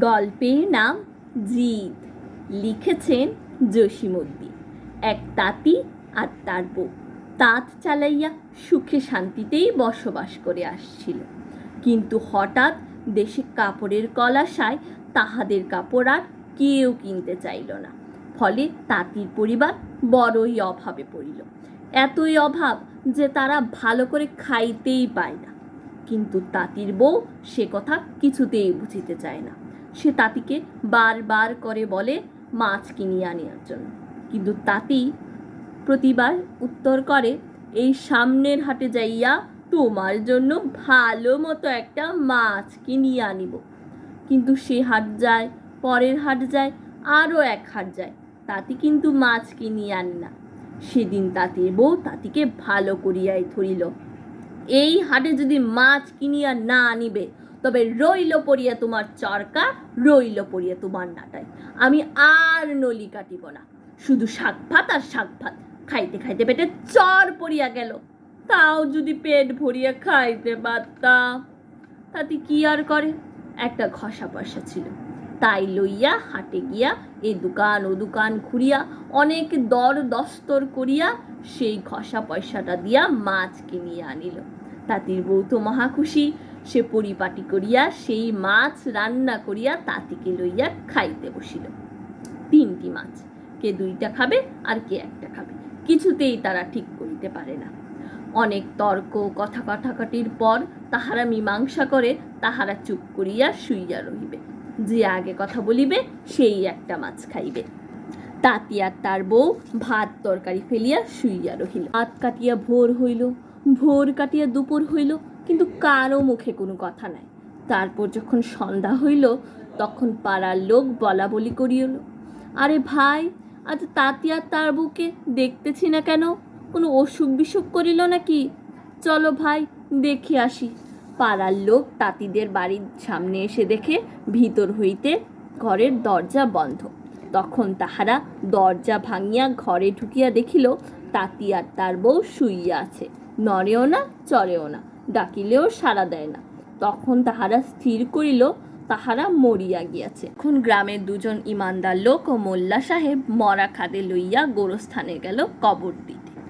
গল্পের নাম জিদ। লিখেছেন জসিমউদ্দিন। এক তাঁতি আর তার বউ। তাঁত চালাইয়া সুখে শান্তিতেই বসবাস করে আসছিল। কিন্তু হঠাৎ দেশে কাপড়ের কলাশায় তাহাদের কাপড় আর কেউ কিনতে চাইল না। ফলে তাঁতির পরিবার বড়ই অভাবে পড়িল। এতই অভাব যে তারা ভালো করে খাইতেই পায় না। কিন্তু তাঁতির বউ সে কথা কিছুতেই বুঝিতে চায় না। সে তাঁতিকে বারবার করে বলে, মাছ কিনিয়ে আনিয়ার জন্য। কিন্তু তাঁতি প্রতিবার উত্তর করে, এই সামনের হাটে যাইয়া তোমার জন্য ভালো মতো একটা মাছ কিনিয়ে আনিব। কিন্তু সে হাট যায়, পরের হাট যায়, আরও এক হাট যায়। তাঁতি কিন্তু মাছ কিনিয়ে আনে না। সেদিন তাঁতির বউ তাঁতিকে ভালো করিয়াই ধরিল। এই হাটে যদি মাছ কিনিয়া না আনিবে, তবে রইল পড়িয়া তোমার চরকা, রইল পড়িয়া তোমার নাটায় আমি আর নলি কাটিব না। শুধু শাক ভাত আর শাক ভাত। খাইতে খাইতে পেটে চর পড়িয়া গেল। তাও যদি পেট ভরিয়া খাইতে পারতাম। তাতে কি আর করে? একটা ঘষা পয়সা ছিল। তাই লইয়া হাটে গিয়া এ দোকান ও দোকান ঘুরিয়া অনেক দর দস্তর করিয়া সেই ঘষা পয়সাটা দিয়া মাছ কিনিয়া আনিল। তাঁতির বউ তো মহা খুশি। সে পরিপাটি করিয়া সেই মাছ রান্না করিয়া তাঁতিকে লইয়া খাইতে বসিল। তিনটি মাছ, কে দুইটা খাবে আর কে একটা খাবে, কিছুতেই তারা ঠিক করিতে পারে না। অনেক তর্ক, কথা কাটাকাটির পর তাহারা মীমাংসা করে, তাহারা চুপ করিয়া শুইয়া রহিবে। যে আগে কথা বলিবে, সেই একটা মাছ খাইবে। তাঁতি আর তার বউ ভাত তরকারি ফেলিয়া শুইয়া রহিল। হাত কাটিয়া ভোর হইল, ভোর কাটিয়া দুপুর হইল, কিন্তু কারও মুখে কোনো কথা নাই। তারপর যখন সন্ধ্যা হইল, তখন পাড়ার লোক বলা বলি করিল আরে ভাই, আজ তাঁতি আর তার বউকে দেখতেছি না কেন? কোনো অসুখ বিসুখ করিল নাকি? চলো ভাই, দেখে আসি। পাড়ার লোক তাঁতিদের বাড়ির সামনে এসে দেখে ভিতর হইতে ঘরের দরজা বন্ধ। তখন তাহারা দরজা ভাঙিয়া ঘরে ঢুকিয়া দেখিল, তাঁতি আর তার বউ শুইয়া আছে। নড়েও না, চড়েও না, ডাকিলেও সাড়া দেয় না। তখন তাহারা স্থির করিল, তাহারা মরিয়া গিয়াছে। এখন গ্রামের দুজন ইমানদার লোক ও মোল্লা সাহেব মরা খাদে লইয়া গোরস্থানে গেল কবর দিতে।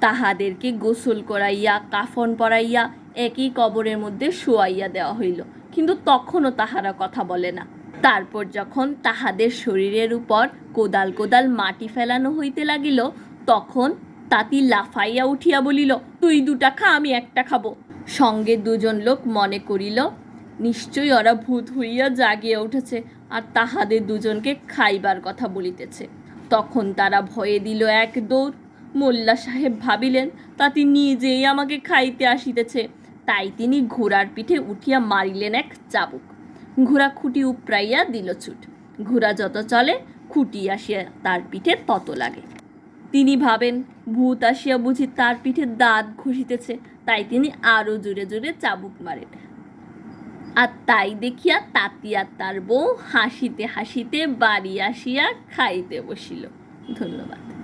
তাহাদেরকে গোসল করাইয়া, কাফন পরাইয়া, একই কবরের মধ্যে শোয়াইয়া দেওয়া হইল। কিন্তু তখনও তাহারা কথা বলে না। তারপর যখন তাহাদের শরীরের উপর কোদাল কোদাল মাটি ফেলানো হইতে লাগিল, তখন তাতি লাফাইয়া উঠিয়া বলিল, তুই দুটা খা, আমি একটা খাব। সঙ্গে দুজন লোক মনে করিল, নিশ্চয়ই ওরা ভূত হইয়া জাগিয়া উঠেছে আর তাহাদের দুজনকে খাইবার কথা বলিতেছে। তখন তারা ভয়ে দিল এক দৌড়। মোল্লা সাহেব ভাবিলেন, তাতি নিজেই আমাকে খাইতে আসিতেছে। তাই তিনি ঘোড়ার পিঠে উঠিয়া মারিলেন এক চাবুক। ঘোড়া খুঁটি উপড়াইয়া দিল ছুট। ঘোড়া যত চলে, খুঁটি আসিয়া তার পিঠে তত লাগে। তিনি ভাবেন, ভূত আসিয়া বুঝি তার পিঠে দাঁত ঘষিতেছে, তাই তিনি আরও জোরে জোরে চাবুক মারেন। আর তাই দেখিয়া তাঁতি আর তার বউ হাসিতে হাসিতে বাড়ি আসিয়া খাইতে বসিল। ধন্যবাদ।